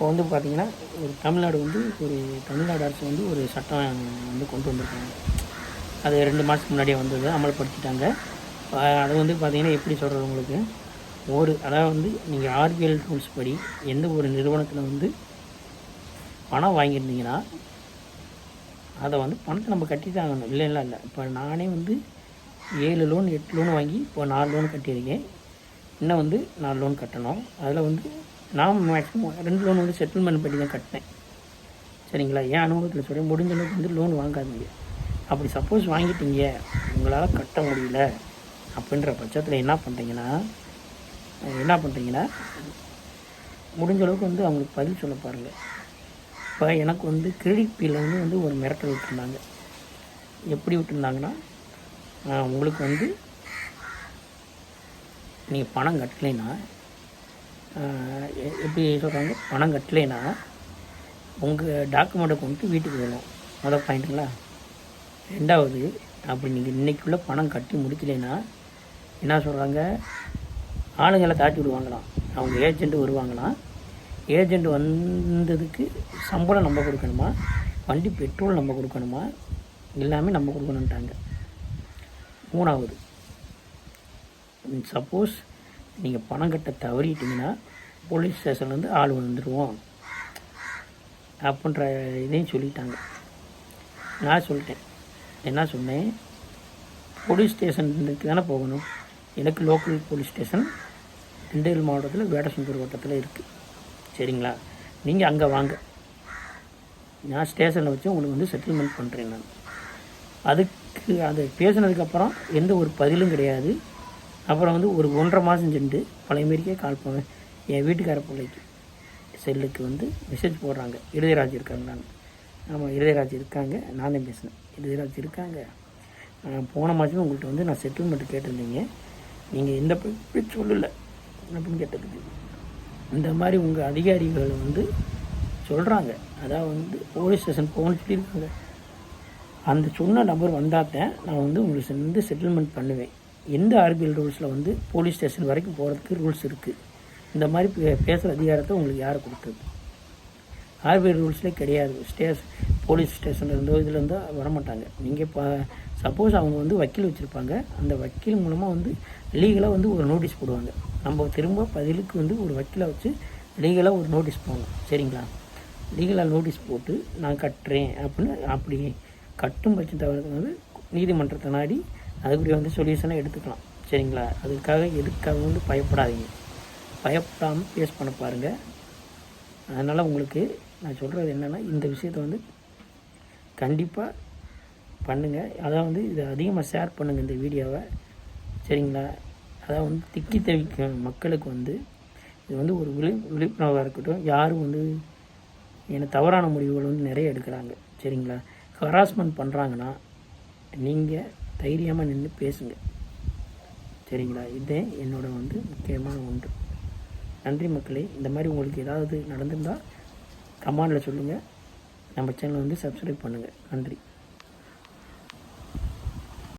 இப்போ வந்து பார்த்திங்கன்னா ஒரு தமிழ்நாடு வந்து ஒரு தமிழ்நாடு அரசு வந்து ஒரு சட்டம் வந்து கொண்டு வந்திருக்காங்க. அது ரெண்டு மாதத்துக்கு முன்னாடியே வந்தது அமல்படுத்திட்டாங்க. அது வந்து பார்த்திங்கன்னா எப்படி சொல்கிறது உங்களுக்கு? ஒரு அதாவது வந்து நீங்கள் ஆர்பிஎல் ரூல்ஸ் படி எந்த ஒரு நிறுவனத்தில் வந்து பணம் வாங்கியிருந்தீங்கன்னா அதை வந்து பணத்தை நம்ம கட்டி தான் ஆகணும். இல்லை இல்லை இல்லை. இப்போ நானே வந்து ஏழு லோன் எட்டு லோன் வாங்கி இப்போ நாலு லோன் கட்டியிருக்கேன். இன்னும் வந்து நாலு லோன் கட்டணும். அதில் வந்து நான் மேக்ஸிமம் ரெண்டு லோன் வந்து செட்டில்மெண்ட் பண்ணி தான் கட்டினேன். சரிங்களா? என் அனுபவத்தில் சொல்லி முடிஞ்ச அளவுக்கு வந்து லோன் வாங்காதீங்க. அப்படி சப்போஸ் வாங்கிட்டீங்க உங்களால் கட்ட முடியல அப்படின்ற பட்சத்தில் என்ன பண்ணுறீங்கன்னா என்ன பண்ணுறீங்கன்னா முடிஞ்ச அளவுக்கு வந்து அவங்களுக்கு பதில் சொல்ல பாருங்கள் இப்போ எனக்கு வந்து கிரெடிட் பீலேருந்து வந்து ஒரு மிரட்டல் விட்டுருந்தாங்க. எப்படி விட்டுருந்தாங்கன்னா உங்களுக்கு வந்து நீங்கள் பணம் கட்டலைன்னா எப்படி சொல்கிறாங்க பணம் கட்டலைன்னா உங்கள் டாக்குமெண்ட்டை கொண்டு வீட்டுக்கு வரணும் மொதல் பாயிண்ட்டுங்களா ரெண்டாவது அப்படி நீங்கள் இன்றைக்குள்ளே பணம் கட்டி முடிக்கலைன்னா என்ன சொல்கிறாங்க ஆளுங்களை தாட்டி விடுவாங்களாம். அவங்க ஏஜெண்ட்டு வருவாங்களாம். ஏஜெண்ட் வந்ததுக்கு சம்பளம் நம்ம கொடுக்கணுமா? வண்டி பெட்ரோல் நம்ம கொடுக்கணுமா? எல்லாமே நம்ம கொடுக்கணுன்ட்டாங்க மூணாவது சப்போஸ் நீங்கள் பணம் கட்ட தவறிட்டீங்கன்னா போலீஸ் ஸ்டேஷன்லேருந்து ஆள் வந்துடுவோம் அப்படின்ற இதையும் சொல்லிட்டாங்க. நான் சொல்லிட்டேன். என்ன சொன்னேன்? போலீஸ் ஸ்டேஷனுக்கு தானே போகணும். எனக்கு லோக்கல் போலீஸ் ஸ்டேஷன் திண்டுக்கல் மாவட்டத்தில் வேடசந்தூர் வட்டத்தில் இருக்குது சரிங்களா? நீங்கள் அங்கே வாங்க. நான் ஸ்டேஷனில் வச்சு உங்களுக்கு வந்து செட்டில்மெண்ட் பண்ணுறேன் நான். அதுக்கு அது பேசினதுக்கப்புறம் எந்த ஒரு பதிலும் கிடையாது. அப்புறம் வந்து ஒரு ஒன்றரை மாதம் சென்று பழைய மாரிக்கே கால் பண்ணேன் என் வீட்டுக்கார பிள்ளைக்கு. செல்லுக்கு வந்து மெசேஜ் போடுறாங்க. இருதயராஜ் இருக்காங்களான்னு ஆமாம் இருதயராஜ் இருக்காங்க. நான் தான் பேசினேன். இருதயராஜ் இருக்காங்க. போன மாதமே உங்கள்கிட்ட வந்து நான் செட்டில்மெண்ட் கேட்டிருந்தீங்க. நீங்கள் எந்த போய் சொல்லலை. அப்படின்னு கேட்டதுக்கு. இந்த மாதிரி உங்கள் அதிகாரிகள் வந்து சொல்கிறாங்க அதாவது வந்து போலீஸ் ஸ்டேஷன் போகணும்னு சொல்லியிருக்காங்க. அந்த சொன்ன நபர் வந்தாத்தான் நான் வந்து உங்களுக்கு வந்து செட்டில்மெண்ட் பண்ணுவேன். எந்த ஆர்பிஎல் ரூல்ஸில் வந்து போலீஸ் ஸ்டேஷன் வரைக்கும் போகிறதுக்கு ரூல்ஸ் இருக்குது இந்த மாதிரி பே பேசுகிற அதிகாரத்தை உங்களுக்கு யார் கொடுத்தது? ஆர்பிஐ ரூல்ஸ்லேயே கிடையாது. ஸ்டேஷ் போலீஸ் ஸ்டேஷனில் இருந்தோ இதில் இருந்தோ வரமாட்டாங்க. நீங்கள் இப்போ சப்போஸ் அவங்க வந்து வக்கீல் வச்சுருப்பாங்க. அந்த வக்கீல் மூலமாக வந்து லீகலாக வந்து ஒரு நோட்டீஸ் போடுவாங்க. நம்ம திரும்ப பதிலுக்கு வந்து ஒரு வக்கீலை வச்சு லீகலாக ஒரு நோட்டீஸ் போடணும். சரிங்களா? லீகலாக நோட்டீஸ் போட்டு நான் கட்டுறேன் அப்படின்னு அப்படி கட்டும் பட்சம் தவிர்த்து நீதிமன்றத்தை நாடி அதுக்குரிய வந்து சொல்யூஷனை எடுத்துக்கலாம். சரிங்களா? அதுக்காக எதுக்காக வந்து பயப்படாதீங்க. பயப்படாமல் ஃபேஸ் பண்ண பாருங்கள் அதனால் உங்களுக்கு நான் சொல்கிறது என்னென்னா இந்த விஷயத்தை வந்து கண்டிப்பாக பண்ணுங்கள் அதான் வந்து இதை அதிகமாக ஷேர் பண்ணுங்கள் இந்த வீடியோவை சரிங்களா? அதான் வந்து திக்கி தவிக்கும் மக்களுக்கு வந்து இது வந்து ஒரு விழி விழிப்புணர்வாக இருக்கட்டும். யாரும் வந்து என்ன தவறான முடிவுகள் வந்து நிறைய எடுக்கிறாங்க. சரிங்களா? ஹராஸ்மெண்ட் பண்ணுறாங்கன்னா நீங்கள் தைரியமாக நின்று பேசுங்க. சரிங்களா? இதே என்னோட வந்து முக்கியமான ஒன்று. நன்றி மக்களே. இந்த மாதிரி உங்களுக்கு ஏதாவது நடந்திருந்தால் கமாண்டில் சொல்லுங்கள் நம்ம சேனலை வந்து சப்ஸ்கிரைப் பண்ணுங்கள் நன்றி.